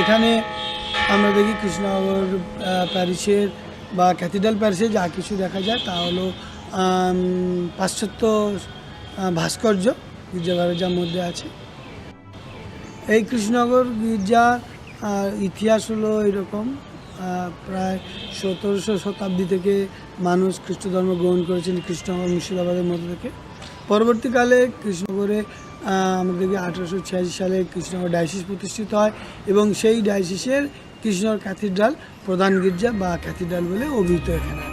এখানে আমরা দেখি কৃষ্ণনগর প্যারিসের বা ক্যাথিড্রাল প্যারিসে যা কিছু দেখা যায় তা হলো পাশ্চাত্য ভাস্কর্য গির্জাঘরের মধ্যে আছে। এই কৃষ্ণনগর গির্জা ইতিহাস হলো এরকম। প্রায় সতেরোশো শতাব্দী থেকে মানুষ খ্রিস্ট ধর্ম গ্রহণ করেছেন খ্রিস্ট মুর্শিদাবাদের মধ্যে থেকে। পরবর্তীকালে কৃষ্ণনগরে আমাদেরকে আঠেরোশো ছিয়াশি সালে কৃষ্ণনগর ডায়াসিস প্রতিষ্ঠিত হয় এবং সেই ডায়াসিসের কৃষ্ণর ক্যাথিড্রাল প্রধান গির্জা বা ক্যাথিড্রাল বলে অভিহিত এখানে।